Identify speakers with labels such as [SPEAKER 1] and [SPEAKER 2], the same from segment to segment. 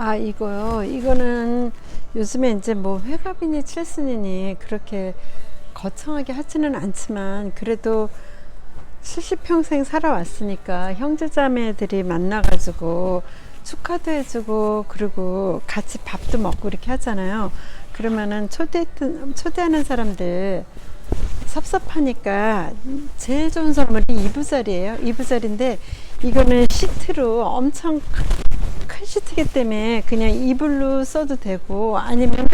[SPEAKER 1] 아 이거요. 이거는 요즘에 이제 뭐 회갑이니 칠순이니 그렇게 거창하게 하지는 않지만 그래도 70평생 살아왔으니까 형제자매들이 만나가지고 축하도 해주고 그리고 같이 밥도 먹고 이렇게 하잖아요. 그러면은 초대 초대하는 사람들 섭섭하니까 제일 좋은 선물이 이부자리예요. 이부자리인데 이거는 시트로 엄청 시트기 때문에 그냥 이불로 써도 되고 아니면은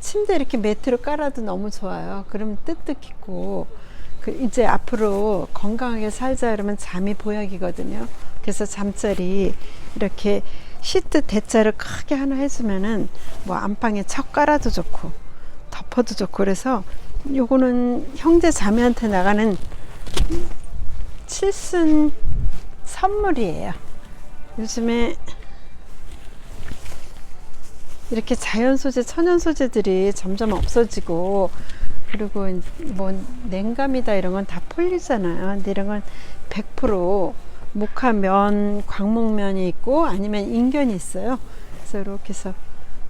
[SPEAKER 1] 침대 이렇게 매트로 깔아도 너무 좋아요. 그럼 뜨뜻했고 그 이제 앞으로 건강하게 살자 그러면 잠이 보약이거든요. 그래서 잠자리 이렇게 시트 대자를 크게 하나 해주면은 뭐 안방에 척 깔아도 좋고 덮어도 좋고 그래서 요거는 형제 자매한테 나가는 칠순 선물이에요. 요즘에 이렇게 자연 소재, 천연 소재들이 점점 없어지고 그리고 뭐 냉감이다 이런 건다 폴리잖아요. 근데 이런 건 100% 목화면, 광목면이 있고 아니면 인견이 있어요. 그래서 이렇게 해서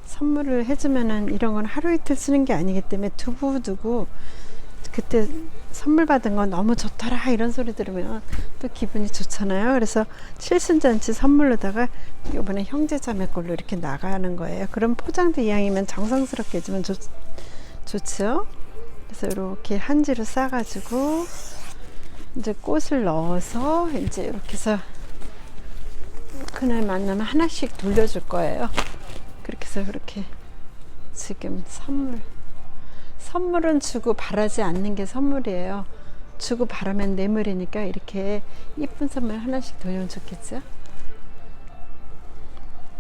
[SPEAKER 1] 선물을 해주면은 이런 건 하루 이틀 쓰는 게 아니기 때문에 두고두고 그때 선물 받은 건 너무 좋더라 이런 소리 들으면 또 기분이 좋잖아요. 그래서 칠순잔치 선물로다가 이번에 형제자매 걸로 이렇게 나가는 거예요. 그럼 포장도 이왕이면 정성스럽게 해주면 좋, 좋죠. 그래서 이렇게 한지로 싸가지고 이제 꽃을 넣어서 이제 이렇게 해서 그날 만나면 하나씩 돌려줄 거예요. 그렇게 해서 그렇게 지금 선물 선물은 주고 바라지 않는 게 선물이에요. 주고 바라면 뇌물이니까 이렇게 이쁜 선물 하나씩 돌려면 좋겠죠?